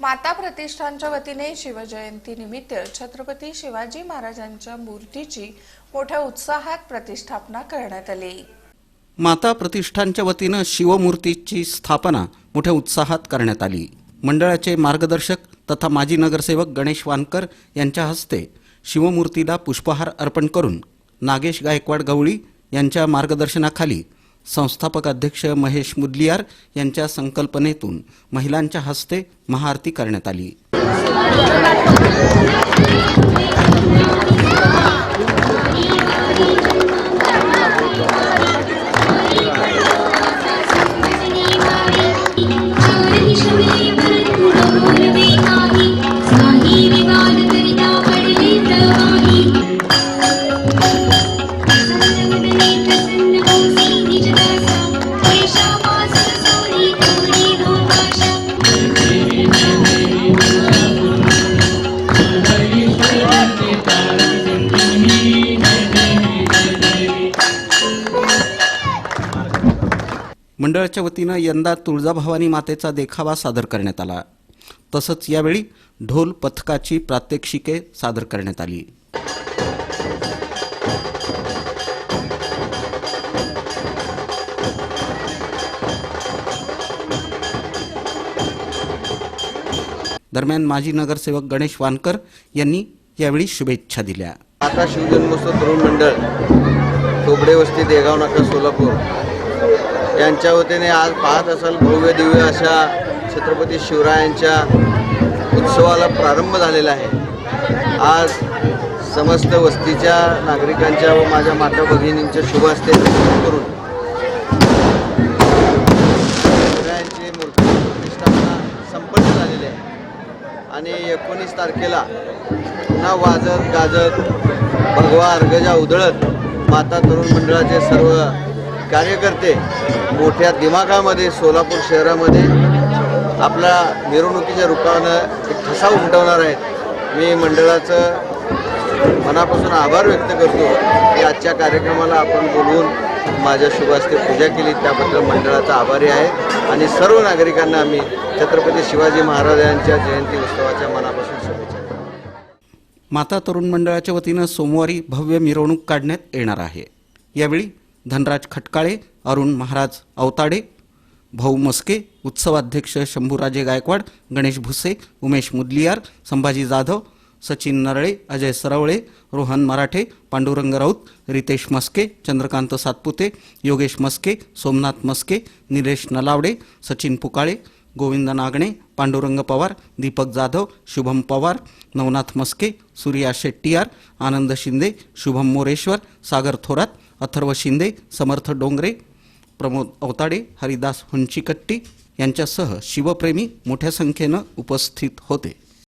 माता प्रतिष्ठानच्या वतीने शिवजयंती निमित्त छत्रपती शिवाजी महाराजांच्या मूर्तीची मोठ्या उत्साहात प्रतिष्ठापना करण्यात आली. माता प्रतिष्ठानच्या वतीनं शिवमूर्तीची स्थापना मोठ्या उत्साहात करण्यात आली. मंडळाचे मार्गदर्शक तथा माजी नगरसेवक गणेश वानकर यांच्या हस्ते शिवमूर्तीला पुष्पहार अर्पण करून नागेश गायकवाड गवळी यांच्या मार्गदर्शनाखाली संस्थापक अध्यक्ष महेश मुदलियार यांच्या संकल्पनेतून महिलांच्या हस्ते महाआरती करण्यात आली. मंडळाच्या वतीनं यंदा तुळजाभवानी मातेचा देखावा सादर करण्यात आला. तसंच यावेळी ढोल पथकाची प्रात्यक्षिके सादर करण्यात आली. दरम्यान माजी नगरसेवक गणेश वानकर यांनी यावेळी शुभेच्छा दिल्या. आता शिवजन्मोत्सव तरुण मंडळ तोबडे वस्ती देगाव नाका सोलापूर. यांच्या वतीने आज पाहत असाल भव्य दिव्य अशा छत्रपती शिवरायांच्या उत्सवाला प्रारंभ झालेला आहे. आज समस्त वस्तीच्या नागरिकांच्या व माझ्या माता भगिनींच्या शुभ करून शिवरायांची मूर्ती प्रतिष्ठापना संपन्न झालेली आहे. आणि एकोणीस तारखेला पुन्हा वाजत गाजत भगवा अर्गजा उधळत माता तरुण मंडळाचे सर्व कार्यकर्ते मोठ्या दिमागामध्ये सोलापूर शहरामध्ये आपला मिरवणुकीच्या रूपानं एक ठसा उमटवणार आहेत. मी मंडळाचं मनापासून आभार व्यक्त करतो. की आजच्या कार्यक्रमाला आपण बोलवून माझ्या शुभास्ते पूजा केली. त्याबद्दल मंडळाचा आभारी आहे. आणि सर्व नागरिकांना आम्ही छत्रपती शिवाजी महाराजांच्या जयंती उत्सवाच्या मनापासून शुभेच्छा माता तरुण मंडळाच्या वतीनं सोमवारी भव्य मिरवणूक काढण्यात येणार आहे. यावेळी धनराज खटकाळे अरुण महाराज अवताडे भाऊ मस्के उत्सवाध्यक्ष शंभूराजे गायकवाड गणेश भुसे उमेश मुदलियार संभाजी जाधव सचिन नरळे अजय सरवळे रोहन मराठे पांडुरंग राऊत रितेश मस्के चंद्रकांत सातपुते योगेश मस्के सोमनाथ मस्के निलेश नलावडे सचिन पुकाळे गोविंद नागणे पांडुरंग पवार दीपक जाधव शुभम पवार नवनाथ मस्के सूर्या शेट्टीयार आनंद शिंदे शुभम मोरेश्वर सागर थोरात अथर्व शिंदे समर्थ डोंगरे प्रमोद अवताडे हरिदास हुंचीकट्टी यांच्यासह शिवप्रेमी मोठ्या संख्येनं उपस्थित होते.